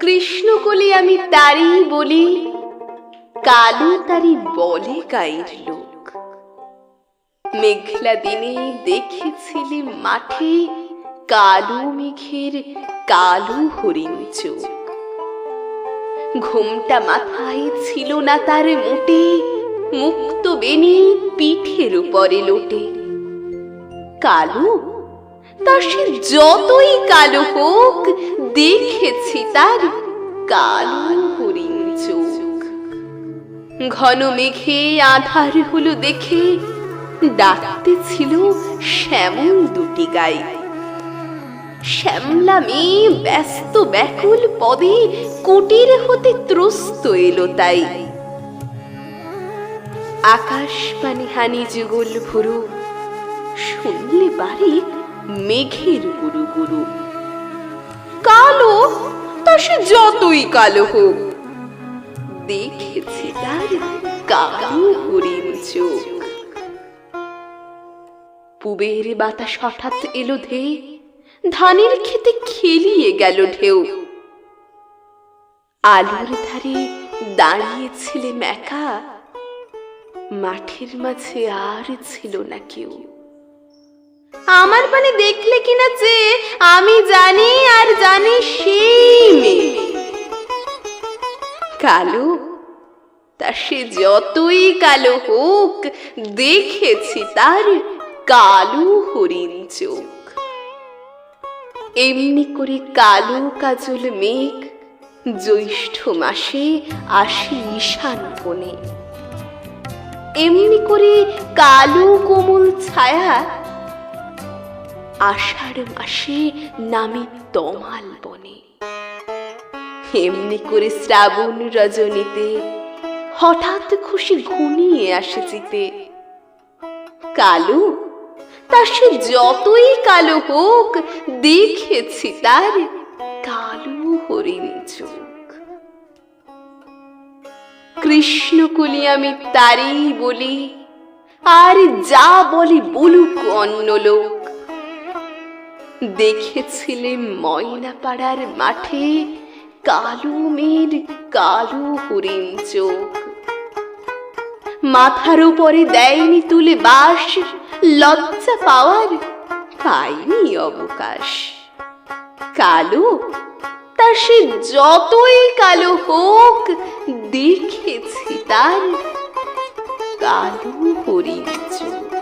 কৃষ্ণকলি আমি তারই বলি, কালো তারি বলে গায়ের লোক। মেঘলা দিনে দেখেছিলি মাঠে কালো মেঘের কালো হরিণ চোখ। ঘুমটা মাথায় ছিল না তার মোটে, মুক্ত বেনি পিঠের উপরে লোটে। কালো, তা সে যতই কালো হোক দেখেছি তার কালো হরিণ চোখ। ঘন মেঘে আধার হলো দেখে ডাকতে ছিল শ্যামল দুটি গাই শ্যামলা মেয়ে ব্যস্ত ব্যাকুল পদে কুটির হতে ত্রস্ত এলো তাই। আকাশ পানি হানি যুগল ভুরু, শুনলে বাড়ি মেঘের গুরু গুরু সে যতই কালো হোক, দেখেছি তার হরিণ চোখ। পুবের বাতাস হঠাৎ এলো ধে, ধানের খেতে খেলিয়ে গেল ঢেউ। আলোর ধারে দাঁড়িয়েছিলে মেকা মাঠের মাঝে আর ছিল না কেউ। আমার পানে দেখলে কিনা যে আমি জানি আর জানি কালো? তা সে যতই কালো হোক, দেখেছি তার কালো হরিণ চোখ। এমনি করে কালো কাজল মেঘ, জ্যৈষ্ঠ মাসে আসে ঈশান কোণে এমনি করে কালো কোমল ছায়া, আষাঢ় মাসে নামে তমাল বনে। এমনি করে শ্রাবণ রজনীতে হঠাৎ খুশি ঘুমিয়ে আসে চিতে। কালো, তা সে যতই কালো হোক, দেখেছি তার কালো হরিণ চোখ। কৃষ্ণকুলি আমি তারই বলি, আর যা বলি বলুক অন্য লোক। দেখেছিলে ময়না পাড়ার মাঠে কালো মেয়ের কালো হরিণ চোখ। মাথার উপরে দেয়নি তুলে বাস লজ্জা পাওয়ার পাইনি অবকাশ। কালো, তা সে যতই কালো হোক, দেখেছি তার কালো হরিণ চোখ।